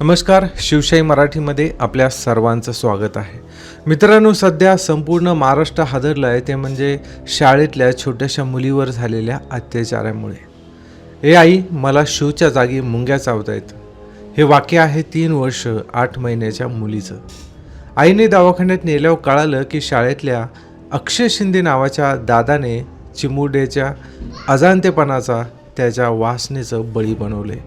नमस्कार शिवशाही मराठीमध्ये आपल्या सर्वांचं स्वागत आहे. मित्रांनो सध्या संपूर्ण महाराष्ट्र हादरलं आहे ते म्हणजे शाळेतल्या छोट्याशा मुलीवर झालेल्या अत्याचारामुळे. ए आई मला शिवच्या जागी मुंग्या चावत आहेत हे वाक्य आहे तीन वर्ष आठ महिन्याच्या मुलीचं. आईने दवाखान्यात नेल्यावर कळालं की शाळेतल्या अक्षय शिंदे नावाच्या दादाने चिमुरड्याच्या अजाणतेपणाचा त्याच्या वासनेचं बळी बनवले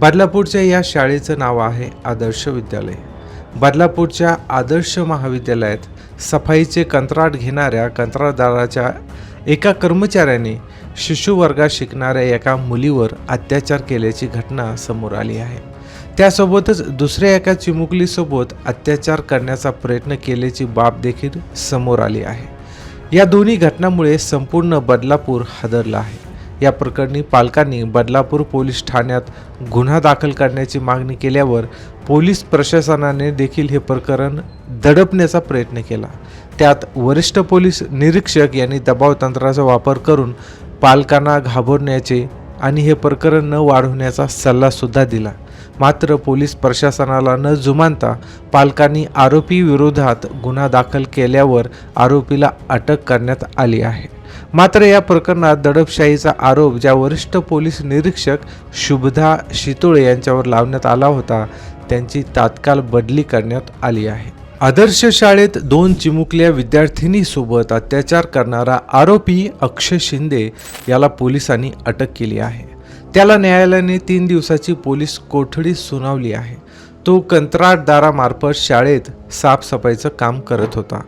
बदलापूरच्या या शाळेचं नाव आहे आदर्श विद्यालय. बदलापूरच्या आदर्श महाविद्यालयात सफाईचे कंत्राट घेणाऱ्या कंत्राटदाराच्या एका कर्मचाऱ्याने शिशुवर्गात शिकणाऱ्या एका मुलीवर अत्याचार केल्याची घटना समोर आली आहे. त्यासोबतच दुसऱ्या एका चिमुकलीसोबत अत्याचार करण्याचा प्रयत्न केल्याची बाब देखील समोर आली आहे. या दोन्ही घटनामुळे संपूर्ण बदलापूर हादरला आहे. या प्रकरणी पालकांनी बदलापूर पोलीस ठाण्यात गुन्हा दाखल करण्याची मागणी केल्यावर पोलीस प्रशासनाने देखील हे प्रकरण दडपण्याचा प्रयत्न केला. त्यात वरिष्ठ पोलीस निरीक्षक यांनी दबाव तंत्राचा वापर करून पालकांना घाबरण्याचे आणि हे प्रकरण न वाढवण्याचा सल्लासुद्धा दिला. मात्र पोलीस प्रशासनाला न जुमानता पालकांनी आरोपी विरोधात गुन्हा दाखल केल्यावर आरोपीला अटक करण्यात आली आहे. मात्र या प्रकरणात दडपशाहीचा आरोप ज्या वरिष्ठ पोलीस निरीक्षक शुभदा शितोळे यांच्यावर लावण्यात आला होता त्यांची तात्काळ बदली करण्यात आली आहे. आदर्श शाळेत दोन चिमुकल्या विद्यार्थिनीसोबत अत्याचार करणारा आरोपी अक्षय शिंदे याला पोलिसांनी अटक केली आहे. त्याला न्यायालयाने तीन दिवसाची पोलीस कोठडी सुनावली आहे. तो कंत्राटदारामार्फत शाळेत साफसफाईचं काम करत होता.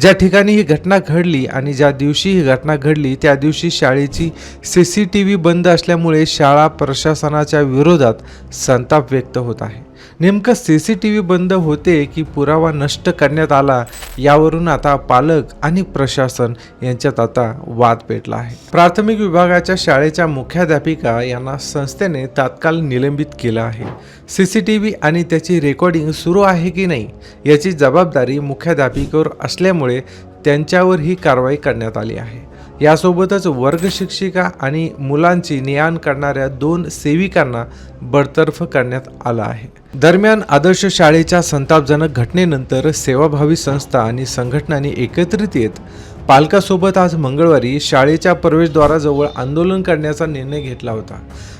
ज्या ठिकाणी ही घटना घडली आणि ज्या दिवशी ही घटना घडली त्या दिवशी शाळेची सी सी टी व्ही बंद असल्यामुळे शाळा प्रशासनाच्या विरोधात संताप व्यक्त होत आहे. नेमकं सी सी टी व्ही बंद होते की पुरावा नष्ट करण्यात आला यावरून आता पालक आणि प्रशासन यांच्यात आता वाद पेटला आहे. प्राथमिक विभागाच्या शाळेच्या मुख्याध्यापिका यांना संस्थेने तात्काळ निलंबित केलं आहे. सी सी टी व्ही आणि त्याची रेकॉर्डिंग सुरू आहे की नाही याची जबाबदारी मुख्याध्यापिकेवर असल्यामुळे त्यांच्यावर ही कारवाई करण्यात आली आहे. यासोबतच वर्ग शिक्षिका आणि मुलांची नियाण करणाऱ्या दोन सेविकांना बडतर्फ करण्यात आलं आहे. दरम्यान आदर्श शाळेच्या संतापजनक घटनेनंतर सेवाभावी संस्था आणि संघटनांनी एकत्रित येत पालकासोबत आज मंगळवारी शाळेच्या प्रवेशद्वाराजवळ आंदोलन करण्याचा निर्णय घेतला होता.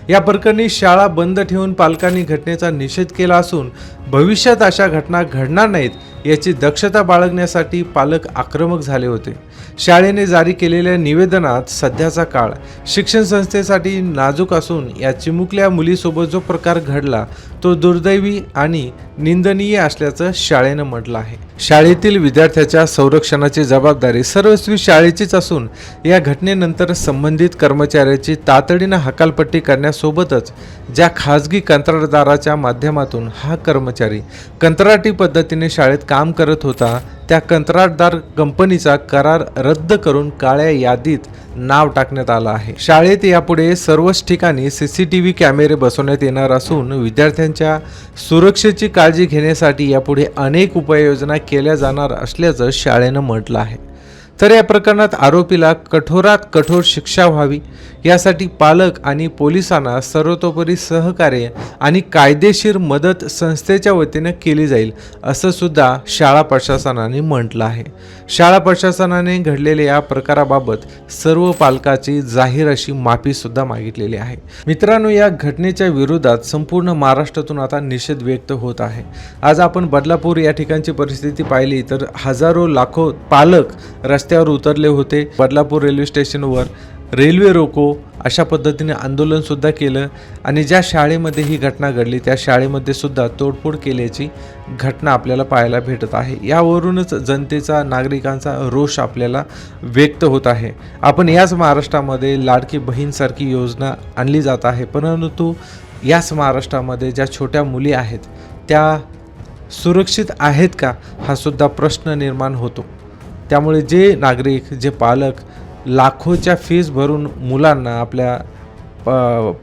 या प्रकरणी शाळा बंद ठेवून पालकांनी घटनेचा निषेध केला असून भविष्यात अशा घटना घडणार नाहीत याची दक्षता बाळगण्यासाठी पालक आक्रमक झाले होते. शाळेने जारी केलेल्या निवेदनात सध्याचा काळ. शिक्षण संस्थेसाठी नाजूक असून या चिमुकल्या मुलीसोबत जो प्रकार घडला तो दुर्दैवी आणि निंदनीय असल्याचं शाळेनं म्हटलं आहे. शाळेतील विद्यार्थ्याच्या संरक्षणाची जबाबदारी सर्वस्वी शाळेचीच असून या घटनेनंतर संबंधित कर्मचाऱ्याची तातडीनं हकालपट्टी करण्यासोबतच ज्या खाजगी कंत्राटदाराच्या माध्यमातून हा कर्मचारी कंत्राटी पद्धतीने शाळेत काम करत होता त्या कंत्राटदार कंपनीचा करार रद्द करून काळ्या यादीत नाव टाकण्यात आलं आहे. शाळेत यापुढे सर्वच ठिकाणी सी सी टी व्ही कॅमेरे बसवण्यात येणार असून विद्यार्थ्यांच्या सुरक्षेची काळजी घेण्यासाठी यापुढे अनेक उपाययोजना केल्या जाणार असल्याचं शाळेनं म्हटलं आहे. तर या प्रकरणात आरोपीला कठोरात कठोर शिक्षा व्हावी. यासाठी पालक आणि पोलिसांना सर्वतोपरी सहकार्य आणि कायदेशीर मदत संस्थेच्या वतीनं केली जाईल असं सुद्धा शाळा प्रशासनाने म्हटलं आहे. शाळा प्रशासनाने घडलेल्या या प्रकाराबाबत सर्व पालकाची जाहीर अशी माफी सुद्धा मागितलेली आहे. मित्रांनो या घटनेच्या विरोधात संपूर्ण महाराष्ट्रातून आता निषेध व्यक्त होत आहे. आज आपण बदलापूर या ठिकाणची परिस्थिती पाहिली तर हजारो लाखो पालक रस्त्यावर उतरले होते. बदलापूर रेल्वे स्टेशनवर रेल्वे रोको अशा पद्धतीने आंदोलनसुद्धा केलं आणि ज्या शाळेमध्ये ही घटना घडली त्या शाळेमध्ये सुद्धा तोडफोड केल्याची घटना आपल्याला पाहायला भेटत आहे. यावरूनच जनतेचा नागरिकांचा रोष आपल्याला व्यक्त होत आहे. आपण याच महाराष्ट्रामध्ये लाडकी बहीणसारखी योजना आणली जात आहे. परंतु याच महाराष्ट्रामध्ये ज्या छोट्या मुली आहेत त्या सुरक्षित आहेत का हा सुद्धा प्रश्न निर्माण होतो. त्यामुळे जे नागरिक जे पालक लाखोच्या फीज भरून मुलांना आपल्या प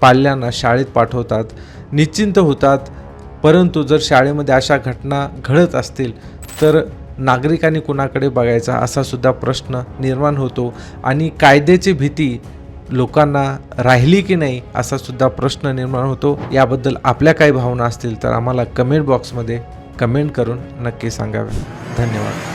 पाल्यांना शाळेत पाठवतात निश्चिंत होतात परंतु जर शाळेमध्ये अशा घटना घडत असतील तर नागरिकांनी कुणाकडे बघायचा असा सुद्धा प्रश्न निर्माण होतो आणि कायद्याची भीती लोकांना राहिली की नाही असा सुद्धा प्रश्न निर्माण होतो. याबद्दल आपल्या काही भावना असतील तर आम्हाला कमेंट बॉक्समध्ये कमेंट करून नक्की सांगावे. धन्यवाद.